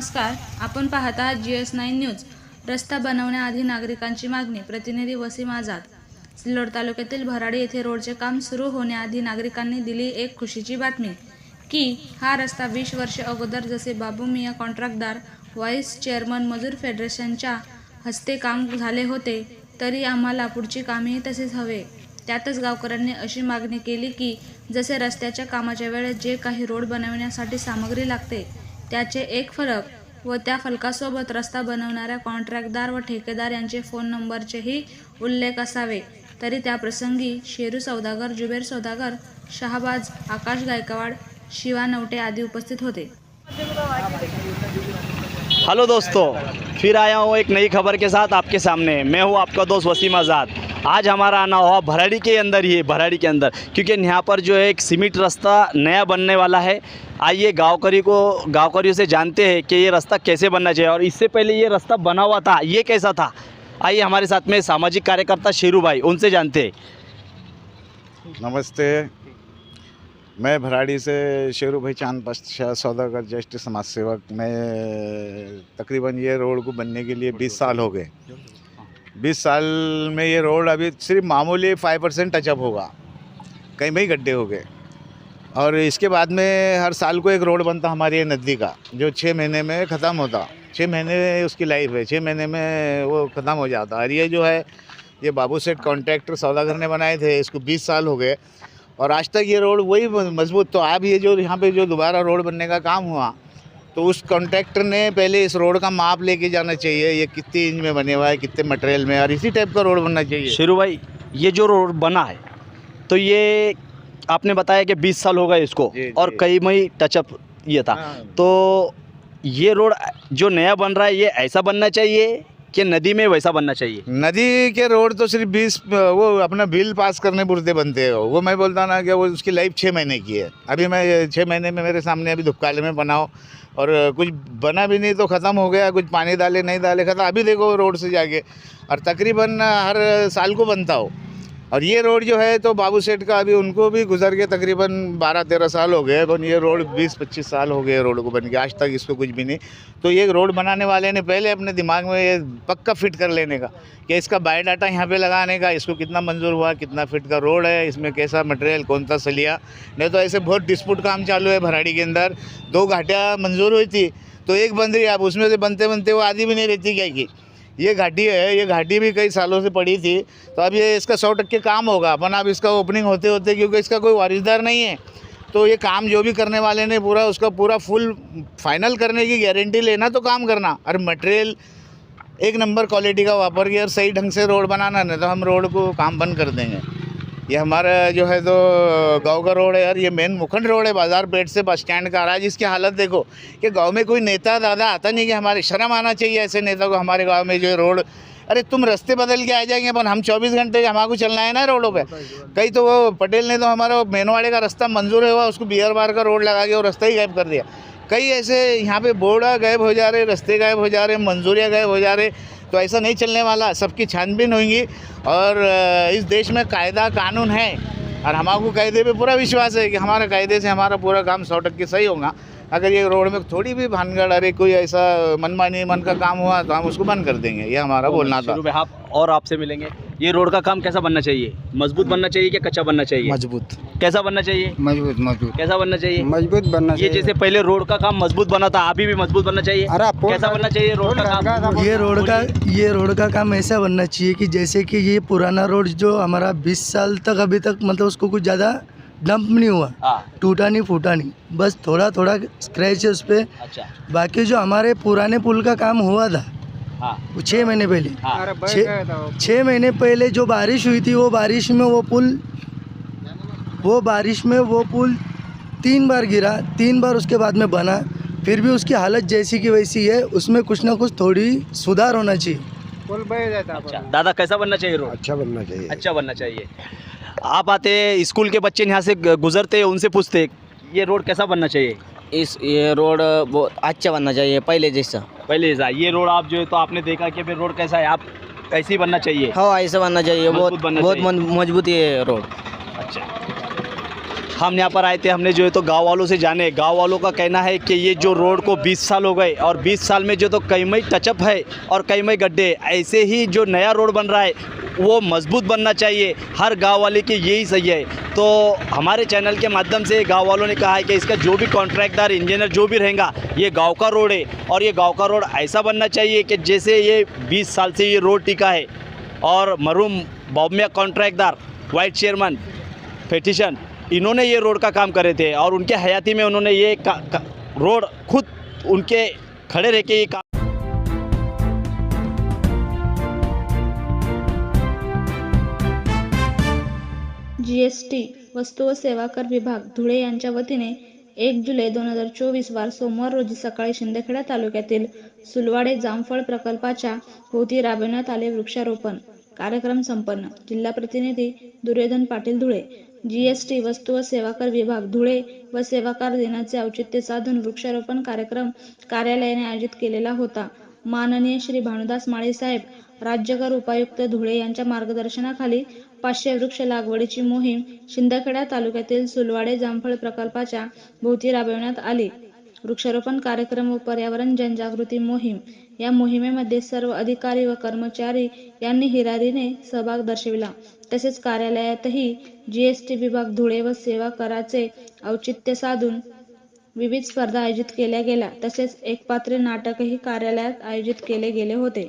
नमस्कार. आपण पाहत आहात जी एस नाईन न्यूज. रस्ता बनवण्याआधी नागरिकांची मागणी प्रतिनिधी वसीम आझाद. सिल्लोड तालुक्यातील भराडी येथे रोडचे काम सुरू होण्याआधी नागरिकांनी दिली एक खुशीची बातमी की हा रस्ता वीस वर्षे अगोदर जसे बाबू मिया कॉन्ट्रॅक्टदार व्हाईस चेअरमन मजूर फेडरेशनच्या हस्ते काम झाले होते तरी आम्हाला पुढची कामेही तसेच हवे. त्यातच गावकऱ्यांनी अशी मागणी केली की जसे रस्त्याच्या कामाच्या वेळेस जे काही रोड बनवण्यासाठी सामग्री लागते त्याचे एक फलक व त्या फलकासोबत रस्ता बनवणाऱ्या कॉन्ट्रॅक्टदार व ठेकेदार यांचे फोन नंबरचेही उल्लेख असावे. तरी त्याप्रसंगी शेरू सौदागर जुबेर सौदागर शहाबाज आकाश गायकवाड शिवा नवटे आदी उपस्थित होते. हेलो दोस्तों फिर आया हूँ एक नई खबर के साथ आपके सामने। मैं हूँ आपका दोस्त वसीम आज़ाद। आज हमारा आना हुआ भराड़ी के अंदर ही है, भराड़ी के अंदर। क्योंकि यहाँ पर जो है एक सीमेंट रास्ता नया बनने वाला है। आइए, गाँवकरी को, गाँवकरियों से जानते हैं कि ये रास्ता कैसे बनना चाहिए। और इससे पहले ये रास्ता बना हुआ था, ये कैसा था? आइए हमारे साथ में सामाजिक कार्यकर्ता शेरू भाई, उनसे जानते हैं। नमस्ते। मैं भराड़ी से शेरू भाई चाँद सौदागर ज्येष्ठ समाज सेवक। मैं तकरीबन ये रोड को बनने के लिए 20 साल हो गए। 20 साल में ये रोड अभी सिर्फ़ मामूली फाइव परसेंट टचअप होगा। कहीं ही गड्ढे हो गए। और इसके बाद में हर साल को एक रोड बनता हमारे ये नदी का, जो छः महीने में ख़त्म होता। छः महीने उसकी लाइफ है छः महीने में वो ख़त्म हो जाता। और ये जो है, ये बाबू सेठ कॉन्ट्रैक्टर सौदागर ने बनाए थे, इसको 20 साल हो गए। और आज तक ये रोड वही मज़बूत तो अब ये जो यहाँ पे जो दोबारा रोड बनने का काम हुआ तो उस कॉन्ट्रैक्टर ने पहले इस रोड का माप लेके जाना चाहिए ये कितने इंच में बने हुआ है कितने मटेरियल में और इसी टाइप का रोड बनना चाहिए। शेरू भाई ये जो रोड बना है तो ये आपने बताया कि 20 साल हो गए इसको जी, और जी। कई मई टचअप ये था। हाँ। तो ये रोड जो नया बन रहा है ये ऐसा बनना चाहिए कि नदी में वैसा बनना चाहिए? नदी के रोड तो सिर्फ़ बीस वो अपना बिल पास करने पुरते बनते हैं। वो मैं बोलता ना कि वो उसकी लाइफ छः महीने की है। अभी मैं छः महीने में मेरे सामने अभी धुपकाले में बनाओ और कुछ बना भी नहीं तो ख़त्म हो गया, कुछ पानी डाले, नहीं डाले, ख़त्म। अभी देखो रोड से जाके। और तकरीबन हर साल को बनता हो। और ये रोड जो है तो बाबू सेठ का अभी उनको भी गुजर के तकरीबन बारह, तेरह साल हो गए बन ये रोड बीस, पच्चीस साल हो गए रोड को बन के। आज तक इसको कुछ भी नहीं। तो ये रोड बनाने वाले ने पहले अपने दिमाग में ये पक्का फिट कर लेने का कि इसका बायोडाटा यहाँ पे लगाने का, इसको कितना मंजूर हुआ, कितना फिट का रोड है, इसमें कैसा मटेरियल कौन सा सलिया। नहीं तो ऐसे बहुत डिस्प्यूट काम चालू है भराड़ी के अंदर। दो घाटियाँ मंजूर हुई थी तो एक बन रही अब उसमें से बनते बनते वो आधी भी नहीं रहती क्या की? ये घाटी है, ये घाटी भी कई सालों से पड़ी थी। तो अब ये इसका सौ टक्के काम होगा। अपन अब इसका ओपनिंग होते होते, क्योंकि इसका कोई वारिशदार नहीं है तो ये काम जो भी करने वाले ने पूरा, उसका पूरा फुल फाइनल करने की गारंटी लेना तो काम करना। और मटेरियल एक नंबर क्वालिटी का वापर किया और सही ढंग से रोड बनाना, नहीं तो हम रोड को काम बंद कर देंगे। ये हमारा जो है तो गाँव का रोड है यार ये मेन मुखंड रोड है बाज़ार पेट से बस स्टैंड का आ रहा है जिसकी हालत देखो कि गाँव में कोई नेता दादा आता नहीं कि हमारे शर्म आना चाहिए ऐसे नेता को हमारे गाँव में जो है रोड। अरे तुम रास्ते बदल के आ जाएँगे पर हम 24 घंटे हमारे चलना है ना रोडों पे। कई तो वो पटेल ने तो हमारा मेनवाड़े का रास्ता मंजूर हुआ उसको बियर बार का रोड लगा के वो रास्ता ही गायब कर दिया। कई ऐसे यहाँ पे बोर्ड गायब हो जा रहे रास्ते गायब हो जा रहे मंजूरियाँ गायब हो जा रहे तो ऐसा नहीं चलने वाला, सबकी छानबीन होगी और इस देश में कायदा कानून है और हमारे कायदे पे पूरा विश्वास है कि हमारे कायदे से हमारा पूरा काम सौ टक्के सही होगा। अगर ये रोड में थोड़ी भी भानगढ़ अरे कोई ऐसा मनमानी मन का काम हुआ तो हम उसको बंद कर देंगे ये हमारा बोलना था। आप और आपसे मिलेंगे। ये रोड का काम कैसा बनना चाहिए? मज़बूत बनना चाहिए कि कच्चा बनना चाहिए? मज़बूत। कैसा बनना चाहिए? मज़बूत मज़बूत। कैसा बनना चाहिए? मज़बूत बनना ये जैसे पहले रोड का काम मज़बूत बना था अभी भी मज़बूत बनना चाहिए? अरे कैसा बनना चाहिए रोड का काम? ये रोड का ये रोड का काम ऐसा बनना चाहिए कि जैसे कि ये पुराना रोड जो हमारा 20 साल तक अभी तक मतलब उसको कुछ ज़्यादा डंप नहीं हुआ। हाँ। टूटा नहीं फूटा नहीं। बस थोड़ा थोड़ा स्क्रैच है उस पर अच्छा। बाकी जो हमारे पुराने पुल का काम हुआ था हाँ। वो छः महीने पहले। हाँ। छः महीने पहले जो बारिश हुई थी वो बारिश में वो पुल वो बारिश में वो पुल तीन बार गिरा तीन बार उसके बाद में बना। फिर भी उसकी हालत जैसी की वैसी है उसमें कुछ ना कुछ थोड़ी सुधार होना चाहिए। पुल बैठ जाता अच्छा। दादा कैसा बनना चाहिए रोड? अच्छा बनना चाहिए। अच्छा बनना चाहिए। आप आते स्कूल के बच्चे यहाँ से गुजरते हैं, उनसे पूछते हैं, ये रोड कैसा बनना चाहिए? इस ये रोड बहुत अच्छा बनना चाहिए पहले जैसा। पहले जैसा। ये रोड आप जो है तो आपने देखा कि फिर रोड कैसा है आप ऐसे ही बनना चाहिए? हाँ ऐसा बनना चाहिए बहुत बनना बहुत मज़बूत है रोड। अच्छा। हम यहाँ पर आए थे हमने जो है तो गाँव वालों से जाने। गाँव वालों का कहना है कि ये जो रोड को 20 साल हो गए और 20 साल में जो तो कई मई टचअप है और कई मई गड्ढे ऐसे ही जो नया रोड बन रहा है वो मज़बूत बनना चाहिए। हर गाँव वाले की यही सही है। तो हमारे चैनल के माध्यम से गाँव वालों ने कहा है कि इसका जो भी कॉन्ट्रैक्टर इंजीनियर जो भी रहेगा, ये गाँव का रोड है। और ये गाँव का रोड ऐसा बनना चाहिए कि जैसे ये 20 साल से ये रोड टिका है। और मरूम बॉम्बे कॉन्ट्रैक्टदार वाइट चेयरमैन, पेटिशन, इन्होंने ये रोड का काम करे थे। और उनके हयाती में उन्होंने ये रोड खुद उनके खड़े रह के ये काम जी एस टी वस्तू व सेवा कर विभाग धुळे यांच्या वतीने एक जुलै दोन हजार चोवीस वार सोमवार रोजी सकाळी शिंदखेडा तालुक्यातील सुलवाडे जामफळ प्रकल्पाच्या भोवती राबविण्यात आले वृक्षारोपण. कार्यक्रम संपन्न. जिल्हा प्रतिनिधी दुर्योधन पाटील धुळे जीएसटी वस्तू व सेवा कर विभाग धुळे व सेवा कर दिनाचे औचित्य साधून वृक्षारोपण कार्यक्रम कार्यालयाने आयोजित केलेला होता. माननीय श्री भानुदास माळे साहेब राज्यकर उपायुक्त धुळे यांच्या मार्गदर्शनाखाली पाचशे वृक्ष लागवडीची मोहीम शिंदखेडा तालुक्यातील सुलवाडे जामफळ प्रकल्पाच्या भोवती राबविण्यात आली. वृक्षारोपण कार्यक्रम व पर्यावरण जनजागृती मोहीम या मोहिमेमध्ये सर्व अधिकारी व कर्मचारी यांनी हिरारीने सहभाग दर्शविला. तसेच कार्यालयातही जीएसटी विभाग धुळे व सेवा कराचे औचित्य साधून विविध स्पर्धा आयोजित केल्या गेल्या. तसेच एकपात्री नाटकही कार्यालयात आयोजित केले गेले होते.